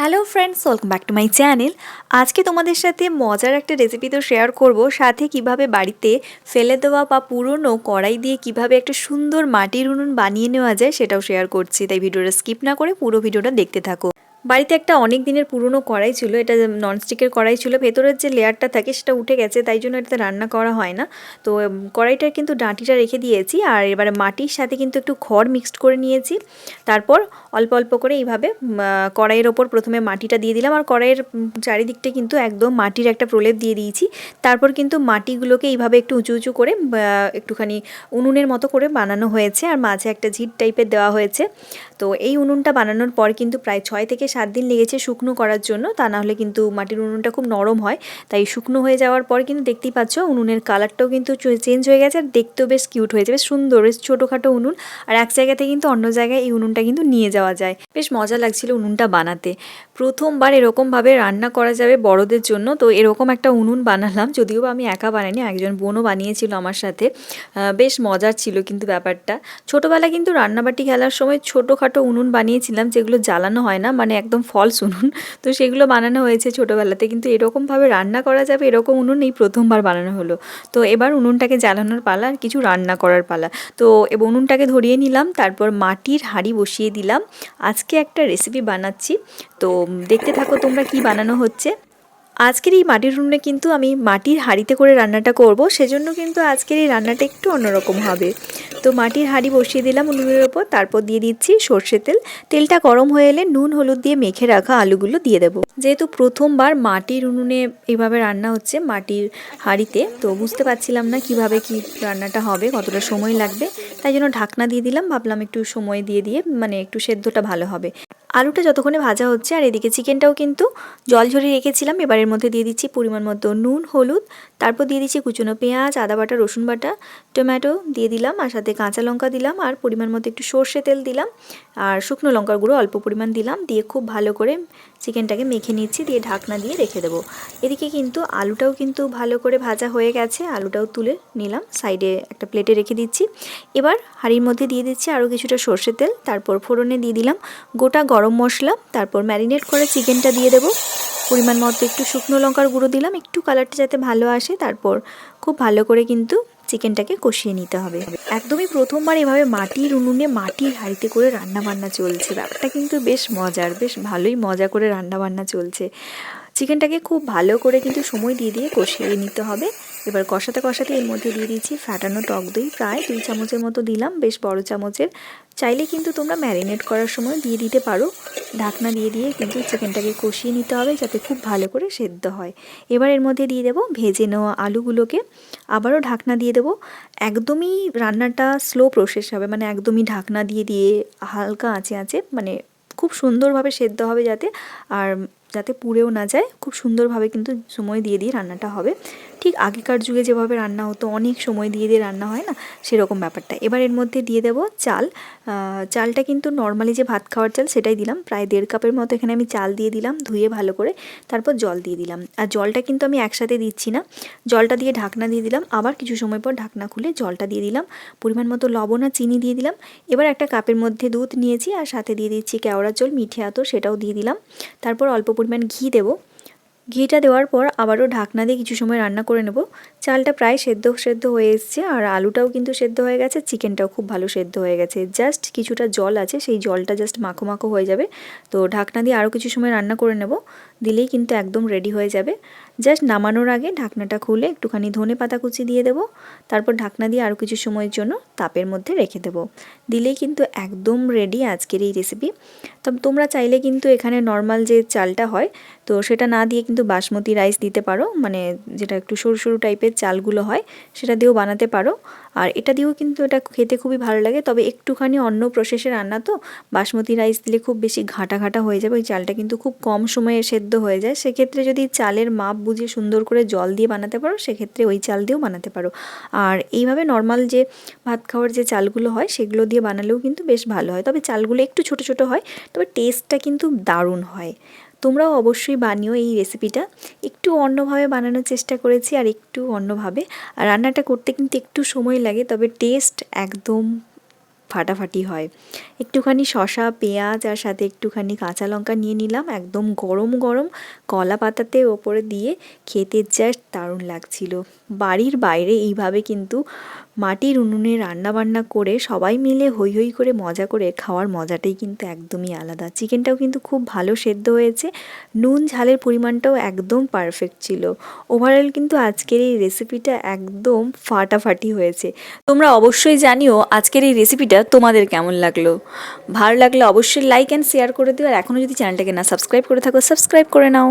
Hello friends welcome back to my channel আজকে তোমাদের সাথে মজার একটা রেসিপি তো শেয়ার করব। সাথে কীভাবে বাড়িতে ফেলে দেওয়া বা পুরনো কড়াই দিয়ে কীভাবে একটা সুন্দর মাটির উনুন বানিয়ে নেওয়া যায় সেটাও শেয়ার করছি। তাই ভিডিওটা স্কিপ না করে পুরো ভিডিওটা দেখতে থাকো। বাড়িতে একটা অনেক দিনের পুরনো কড়াই ছিল, এটা ননস্টিকের কড়াই ছিল, ভেতরের যে লেয়ারটা থাকে সেটা উঠে গেছে, তাই জন্য এটাতে রান্না করা হয় না। তো কড়াইটার কিন্তু ডাঁটিটা রেখে দিয়েছি, আর এবারে মাটির সাথে কিন্তু একটু খড় মিক্সড করে নিয়েছি। তারপর অল্প অল্প করে এইভাবে কড়াইয়ের ওপর প্রথমে মাটিটা দিয়ে দিলাম, আর কড়াইয়ের চারিদিকটা কিন্তু একদম মাটির একটা প্রলেপ দিয়ে দিয়েছি। তারপর কিন্তু মাটিগুলোকে এইভাবে একটু উঁচু উঁচু করে একটুখানি উনুনের মতো করে বানানো হয়েছে, আর মাঝে একটা ঝিট টাইপের দেওয়া হয়েছে। তো, এই উনুনটা বানানোর পর কিন্তু প্রায় ছয় থেকে সাত দিন লেগেছে শুকনো করার জন্য, তা না হলে কিন্তু মাটির উনুনটা খুব নরম হয়। তাই শুকনো হয়ে যাওয়ার পর কিন্তু দেখতেই পাচ্ছ, উনুনের কালারটাও কিন্তু চেঞ্জ হয়ে গেছে আর দেখতেও বেশ কিউট হয়েছে, বেশ সুন্দর, বেশ ছোটোখাটো উনুন। আর এক জায়গাতে কিন্তু অন্য জায়গায় এই উনুনটা কিন্তু নিয়ে যাওয়া যায়। বেশ মজা লাগছিল উনুনটা বানাতে। প্রথমবার এরকমভাবে রান্না করা যাবে বড়দের জন্য, তো এরকম একটা উনুন বানালাম, যদিও আমি একা বানাইনি, একজন বোনও বানিয়েছিল আমার সাথে। বেশ মজার ছিল কিন্তু ব্যাপারটা। ছোটোবেলায় কিন্তু রান্নাবাটি খেলার সময় ছোটোখাটো উনুন বানিয়েছিলাম, যেগুলো জ্বালানো হয় না মানে একদম ফলস উনুন তো সেগুলো বানানো হয়েছে ছোটোবেলাতে, কিন্তু এরকমভাবে রান্না করা যাবে এরকম উনুন এই প্রথমবার বানানো হলো। তো এবার উনুনটাকে জ্বালানোর পালা আর কিছু রান্না করার পালা। তো উনুনটাকে ধরিয়ে নিলাম, তারপর মাটির হাঁড়ি বসিয়ে দিলাম। আজকে একটা রেসিপি বানাচ্ছি। তো দেখতে থাকো তোমরা কি বানানো হচ্ছে। আজকের এই মাটির উনুনে কিন্তু আমি মাটির হাঁড়িতে করে রান্নাটা করব, সেজন্য কিন্তু আজকের এই রান্নাটা একটু অন্যরকম হবে। তো মাটির হাঁড়ি বসিয়ে দিলাম উনুনের ওপর, তারপর দিয়ে দিচ্ছি সর্ষে তেল। তেলটা গরম হয়ে এলে নুন, হলুদ দিয়ে মেখে রাখা আলুগুলো দিয়ে দেবো। যেহেতু প্রথমবার মাটির উনুনে এইভাবে রান্না হচ্ছে মাটির হাঁড়িতে, তো বুঝতে পারছিলাম না কীভাবে কি রান্নাটা হবে, কতটা সময় লাগবে। তাই জন্য ঢাকনা দিয়ে দিলাম, ভাবলাম একটু সময় দিয়ে দিয়ে মানে একটু সেদ্ধটা ভালো হবে। আলুটা যতক্ষণে ভাজা হচ্ছে আর এদিকে চিকেনটাও কিন্তু জল ঝরিয়ে রেখেছিলাম। এবারের মধ্যে দিয়ে দিচ্ছি পরিমাণ মতো নুন, হলুদ, তারপর দিয়ে দিচ্ছি কুচনো পেঁয়াজ, আদা বাটা, রসুন বাটা, টমেটো দিয়ে দিলাম আর সাথে কাঁচা লঙ্কা দিলাম আর পরিমাণ মতো একটু সর্ষে তেল দিলাম আর শুকনো লঙ্কার গুঁড়ো অল্প পরিমাণ দিলাম। দিয়ে খুব ভালো করে চিকেনটাকে মেখে নিচ্ছি, দিয়ে ঢাকনা দিয়ে রেখে দেবো। এদিকে কিন্তু আলুটাও কিন্তু ভালো করে ভাজা হয়ে গেছে, আলুটাও তুলে নিলাম, সাইডে একটা প্লেটে রেখে দিচ্ছি। এবার হাঁড়ির মধ্যে দিয়ে দিচ্ছি আরও কিছুটা সর্ষে তেল, তারপর ফোড়নে দিয়ে দিলাম গোটা গরম মশলা, তারপর ম্যারিনেট করে চিকেনটা দিয়ে দেবো। পরিমাণ মতো একটু শুকনো লঙ্কার গুঁড়ো দিলাম, একটু কালারটা যাতে ভালো আসে, তারপর খুব ভালো করে কিন্তু চিকেনটাকে কষিয়ে নিতে হবে। একদমই প্রথমবার এভাবে মাটির উনুনে মাটির হাঁড়িতে করে রান্না বান্না চলছে। ব্যাপারটা কিন্তু বেশ মজার, বেশ ভালোই মজা করে রান্না বান্না চলছে চিকেনটাকে খুব ভালো করে কিন্তু সময় দিয়ে দিয়ে কষিয়ে নিতে হবে। এবার কষাতে কষাতে এর মধ্যে দিয়ে দিচ্ছি ফাটানো টক দই। প্রায় দুই চামচের মতো দিলাম, বেশ বড় চামচের। চাইলে কিন্তু তোমরা ম্যারিনেট করার সময় দিয়ে দিতে পারো। ঢাকনা দিয়ে দিয়ে কিন্তু চিকেনটাকে কষিয়ে নিতে হবে যাতে খুব ভালো করে সেদ্ধ হয়। এবার এর মধ্যে দিয়ে দেবো ভেজে নেওয়া আলুগুলোকে। আবারও ঢাকনা দিয়ে দেবো। একদমই রান্নাটা স্লো প্রসেস হবে মানে একদমই ঢাকনা দিয়ে দিয়ে হালকা আঁচে আঁচে মানে খুব সুন্দরভাবে সেদ্ধ হবে যাতে। আর যাতে পুড়েও না যায়, খুব সুন্দরভাবে কিন্তু সময় দিয়ে দিয়ে রান্নাটা হবে। ঠিক আগেকার যুগে যেভাবে রান্না হতো, অনেক সময় দিয়ে দিয়ে রান্না হয় না? সেরকম ব্যাপারটা। এবার এর মধ্যে দিয়ে দেবো চাল। চালটা কিন্তু নর্মালি যে ভাত খাওয়ার চাল সেটাই দিলাম। প্রায় দেড় কাপের মতো এখানে আমি চাল দিয়ে দিলাম, ধুয়ে ভালো করে তারপর জল দিয়ে দিলাম। আর জলটা কিন্তু আমি একসাথে দিচ্ছি না। জলটা দিয়ে ঢাকনা দিয়ে দিলাম। আবার কিছু সময় পর ঢাকনা খুলে জলটা দিয়ে দিলাম। পরিমাণ মতো লবণ আর চিনি দিয়ে দিলাম। এবার একটা কাপের মধ্যে দুধ নিয়েছি আর সাথে দিয়ে দিচ্ছি কেওড়া জল, মিঠে আতর সেটাও দিয়ে দিলাম। তারপর অল্প পরিমাণ ঘি দেবো। ঘিটা দেওয়ার পর আবারও ঢাকনা দিয়ে কিছু সময় রান্না করে নেব। চালটা প্রায় সেদ্ধ সেদ্ধ হয়ে এসছে আর আলুটাও কিন্তু সেদ্ধ হয়ে গেছে, চিকেনটাও খুব ভালো সেদ্ধ হয়ে গেছে। জাস্ট কিছুটা জল আছে, সেই জলটা জাস্ট মাখো মাখো হয়ে যাবে। তো ঢাকনা দিয়ে আরও কিছু সময় রান্না করে নেব, দিলেই কিন্তু একদম রেডি হয়ে যাবে। জাস্ট নামানোর আগে ঢাকনাটা খুলে একটুখানি ধনে পাতা কুচি দিয়ে দেবো, তারপর ঢাকনা দিয়ে আরও কিছু সময়ের জন্য তাপের মধ্যে রেখে দেবো। দিলেই কিন্তু একদম রেডি আজকের এই রেসিপি তবে তোমরা চাইলে কিন্তু এখানে নর্মাল যে চালটা হয় তো সেটা না দিয়ে কিন্তু বাসমতি রাইস দিতে পারো। মানে যেটা একটু সরু সরু টাইপের চালগুলো হয়, সেটা দিয়েও বানাতে পারো। আর এটা দিয়েও কিন্তু এটা খেতে খুবই ভালো লাগে। তবে একটুখানি অন্য প্রসেসে রান্না তো, বাসমতি রাইস দিলে খুব বেশি ঘাটা ঘাটা হয়ে যাবে। ওই চালটা কিন্তু খুব কম সময়ে সেদ্ধ হয়ে যায়। সেক্ষেত্রে যদি চালের মাপ বুঝে সুন্দর করে জল দিয়ে বানাতে পারো, সেক্ষেত্রে ওই চাল দিয়েও বানাতে পারো। আর এইভাবে নর্মাল যে ভাত খাওয়ার যে চালগুলো হয়, সেগুলো দিয়ে বানালেও কিন্তু বেশ ভালো হয়। তবে চালগুলো একটু ছোট ছোট হয়, তবে টেস্টটা কিন্তু দারুণ হয়। তোমরাও অবশ্যই বানিও এই রেসিপিটা একটু অন্যভাবে বানানোর চেষ্টা করেছি আর একটু অন্যভাবে। আর রান্নাটা করতে কিন্তু একটু সময় লাগে, তবে টেস্ট একদম ফাটাফাটি হয়। একটুখানি শশা পেঁয়াজ আর সাথে একটুখানি কাঁচা লঙ্কা নিয়ে নিলাম, একদম গরম গরম কলা পাতাতে ওপরে দিয়ে খেতে জাস্ট দারুণ লাগছিল। বাড়ির বাইরে এইভাবে কিন্তু মাটির উনুনে রান্না বান্না করে সবাই মিলে হই হই করে মজা করে খাওয়ার মজাটাই কিন্তু একদমই আলাদা। চিকেনটাও কিন্তু খুব ভালো সেদ্ধ হয়েছে। নুন, ঝালের পরিমাণটাও একদম পারফেক্ট ছিল। ওভারঅল কিন্তু আজকের এই রেসিপিটা একদম ফাটাফাটি হয়েছে। তোমরা অবশ্যই জানিও আজকের এই রেসিপিটা তোমাদের কেমন লাগল। ভালো লাগলে অবশ্যই লাইক অ্যান্ড শেয়ার করে দিও। আর এখনও যদি চ্যানেলটাকে না সাবস্ক্রাইব করে থাকো সাবস্ক্রাইব করে নাও।